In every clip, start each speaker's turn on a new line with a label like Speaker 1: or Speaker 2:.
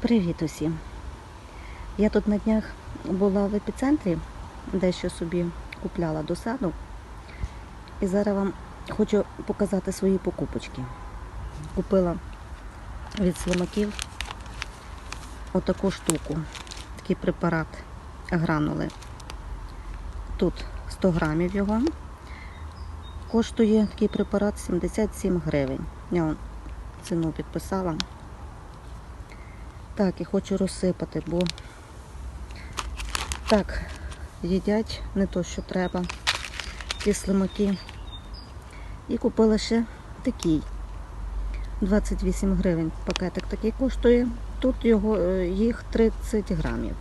Speaker 1: Привіт усім! Я тут на днях була в епіцентрі, дещо собі купляла до саду. І зараз вам хочу показати свої покупочки. Купила від слимаків отаку штуку, такий препарат гранули. Тут 100 грамів його. Коштує такий препарат 77 гривень. Я ціну підписала. Так, і хочу розсипати, бо так, їдять не то, що треба. Ті слимаки. І купила ще такий. 28 гривень пакетик такий коштує. Тут його, е, їх 30 грамів.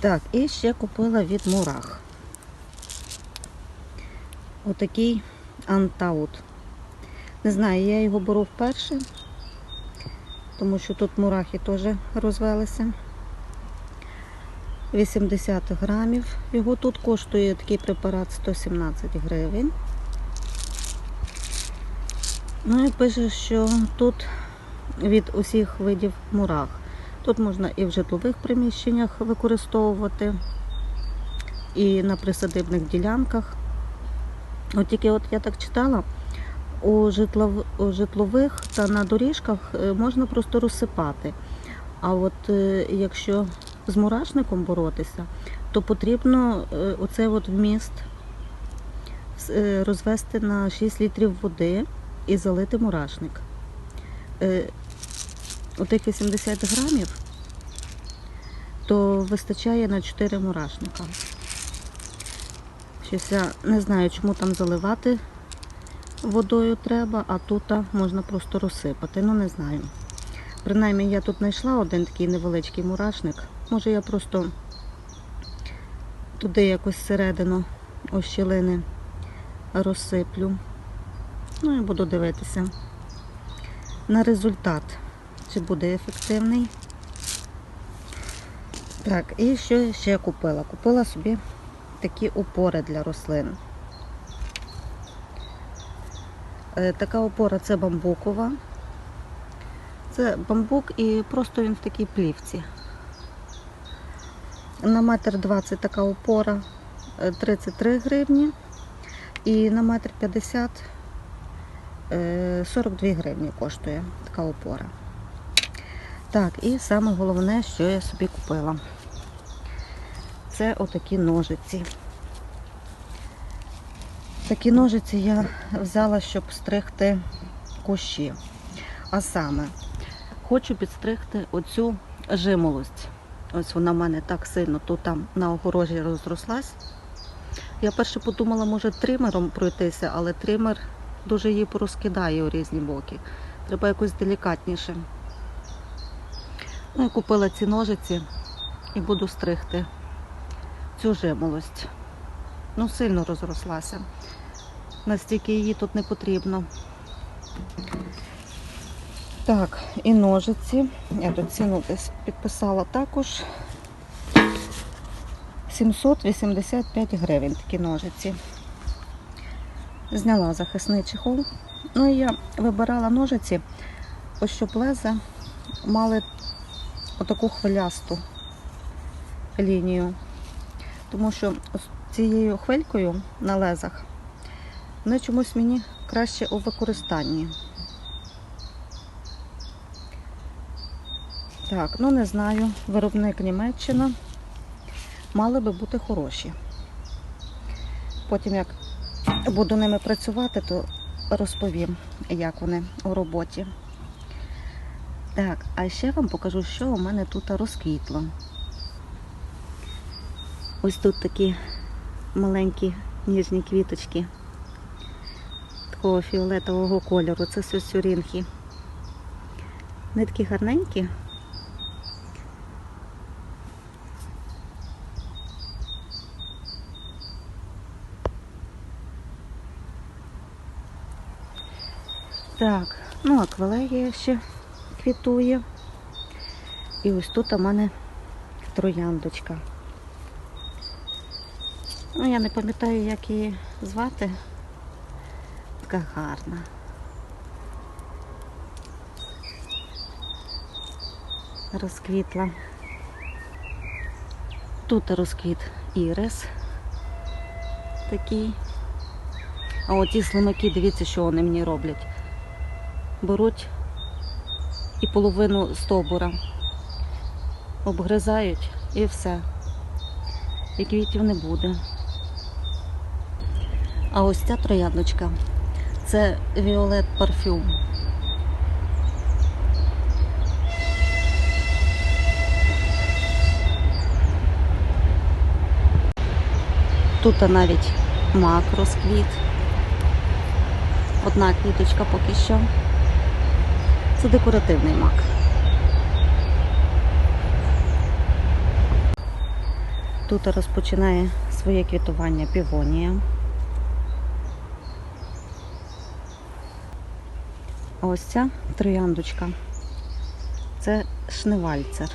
Speaker 1: Так, і ще купила від мурах. Отакий антаут. Не знаю, я його беру вперше тому що тут мурахи теж розвелися. 80 грамів. Його тут коштує такий препарат 117 гривень. Ну і пише, що тут від усіх видів мурах. Тут можна і в житлових приміщеннях використовувати, і на присадибних ділянках. От тільки от я так читала, у, житлов, у житлових та на доріжках е, можна просто розсипати. А от е, якщо з мурашником боротися, то потрібно е, оцей от вміст розвести на 6 літрів води і залити мурашник. Отих 80 грамів, то вистачає на 4 мурашника. Щось я не знаю, чому там заливати водою треба, а тут можна просто розсипати. Ну не знаю. Принаймні я тут знайшла один такий невеличкий мурашник. Може я просто туди якось всередину ощілини розсиплю. Ну і буду дивитися на результат, чи буде ефективний. Так, і що я ще купила? Купила собі такі опори для рослин. Така опора це бамбукова. Це бамбук і просто він в такій плівці. На метр 20 така опора е, 33 гривні. І на метр 50 е, 42 гривні коштує така опора. Так, і саме головне, що я собі купила. Це отакі ножиці. Такі ножиці я взяла, щоб стригти кущі. А саме, хочу підстригти оцю жимолость. Ось вона в мене так сильно тут там на огорожі розрослась. Я перше подумала, може тримером пройтися, але тример дуже її порозкидає у різні боки. Треба якось делікатніше. Ну, я купила ці ножиці і буду стригти цю жимолость. Ну, сильно розрослася. Настільки її тут не потрібно. Так, і ножиці. Я тут ціну десь підписала також. 785 гривень такі ножиці. Зняла захисний чехол. Ну і я вибирала ножиці, ось щоб леза мали отаку хвилясту лінію. Тому що цією хвилькою на лезах вони чомусь мені краще у використанні. Так, ну не знаю, виробник Німеччина. Мали би бути хороші. Потім, як буду ними працювати, то розповім, як вони у роботі. Так, а ще вам покажу, що у мене тут розквітло. Ось тут такі маленькі ніжні квіточки такого фіолетового кольору. Це сюсюрінхи. Вони такі гарненькі. Так, ну аквалегія ще квітує. І ось тут у мене трояндочка. Ну, я не пам'ятаю, як її звати. Така гарна. розквітла. Тут розквіт ірис такий. А оті слимаки, дивіться, що вони мені роблять. Беруть і половину стовбура, обгризають і все. І квітів не буде. А ось ця трояндочка це Віолет парфюм. Тут навіть мак розквіт. Одна квіточка поки що. Це декоративний мак. Тут розпочинає своє квітування півонія. Ось ця трояндочка це шневальцер.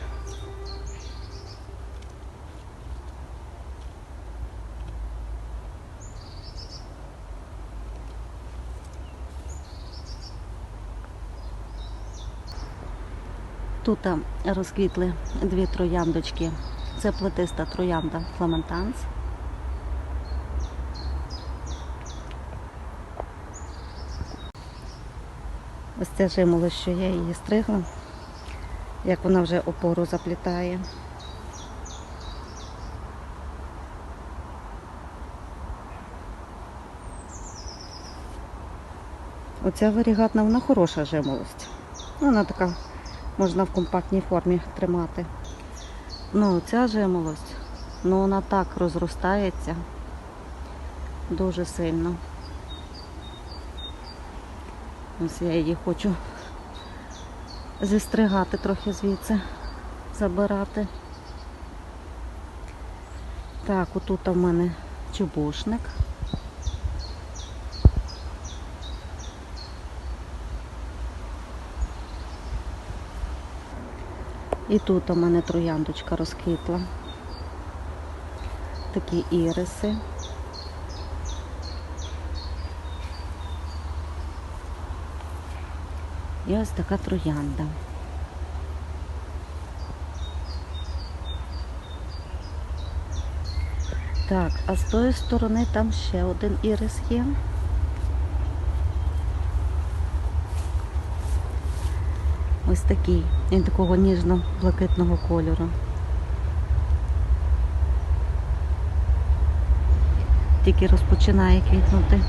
Speaker 1: Тут розквітли дві трояндочки. Це плетиста троянда Фламентанс. Ось ця жимоло, що я її стригла, як вона вже опору заплітає. Оця варігатна, вона хороша жимолость. Вона така можна в компактній формі тримати. Ну, ця жимолость, ну вона так розростається дуже сильно. Ось я її хочу зістригати трохи звідси, забирати. Так, отут у мене чубушник. І тут у мене трояндочка розквітла. Такі іриси. І ось така троянда. Так, а з тої сторони там ще один ірис є. Ось такий. Він такого ніжно-блакитного кольору. Тільки розпочинає квітнути.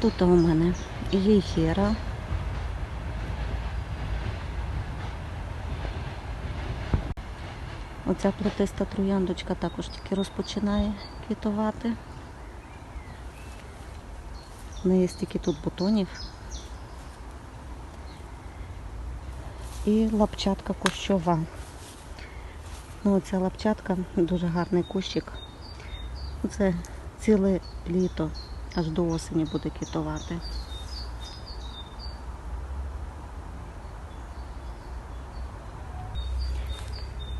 Speaker 1: Тут у мене єхіра. Оця плетиста трояндочка також тільки розпочинає квітувати. В неї стільки тут бутонів. І лапчатка кущова. Ну, оця лапчатка дуже гарний кущик. Це ціле літо, аж до осені буде квітувати.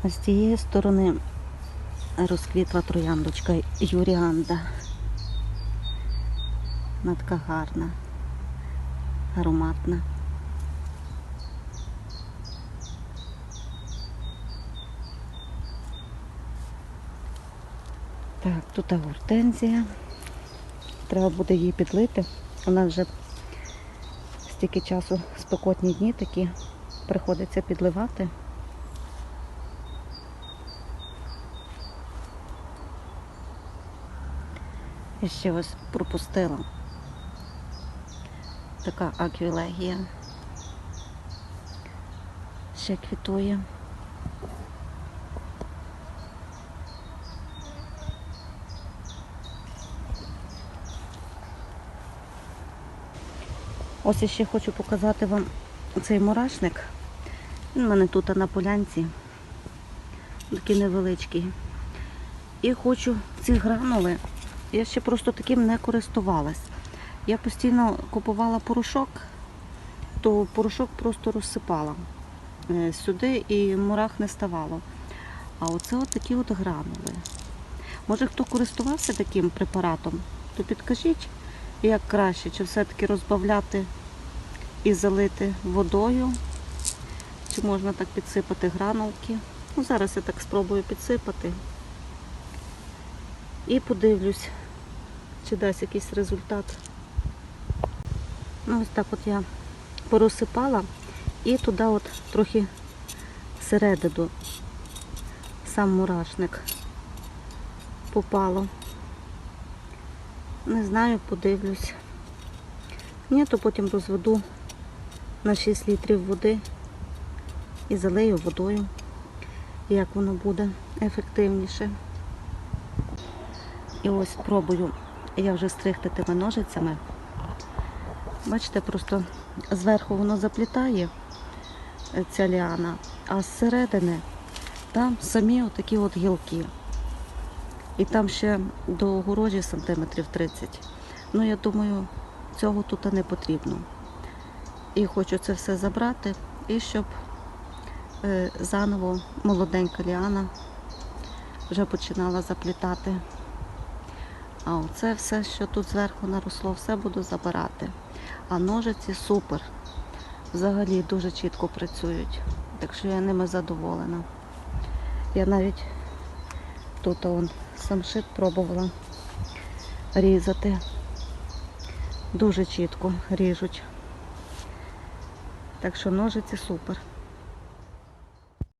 Speaker 1: З цієї сторони розквітла трояндочка Юріанда. Вона така гарна, ароматна. Так, тут гортензія. Треба буде її підлити. Нас вже стільки часу спекотні дні такі приходиться підливати. І ще ось пропустила. Така аквілегія. Ще квітує. Ось ще хочу показати вам цей мурашник. Він у мене тут на полянці. Такий невеличкий. І хочу ці гранули. Я ще просто таким не користувалась. Я постійно купувала порошок, то порошок просто розсипала е, сюди і мурах не ставало. А оце от такі от гранули. Може хто користувався таким препаратом, то підкажіть, як краще, чи все-таки розбавляти і залити водою, чи можна так підсипати гранулки. Ну, зараз я так спробую підсипати. І подивлюсь, чи дасть якийсь результат. Ну, ось так от я порозсипала і туди от трохи всередину сам мурашник попало. Не знаю, подивлюсь. Ні, то потім розведу на 6 літрів води і залию водою, як воно буде ефективніше. І ось пробую я вже стригти тими ножицями. Бачите, просто зверху воно заплітає е, ця ліана, а зсередини там самі отакі от гілки. І там ще до огорожі сантиметрів 30. Ну, я думаю, цього тут не потрібно. І хочу це все забрати, і щоб е, заново молоденька ліана вже починала заплітати. А оце все, що тут зверху наросло, все буду забирати. А ножиці супер. Взагалі дуже чітко працюють. Так що я ними задоволена. Я навіть тут он самшит пробувала різати. Дуже чітко ріжуть. Так що ножиці супер.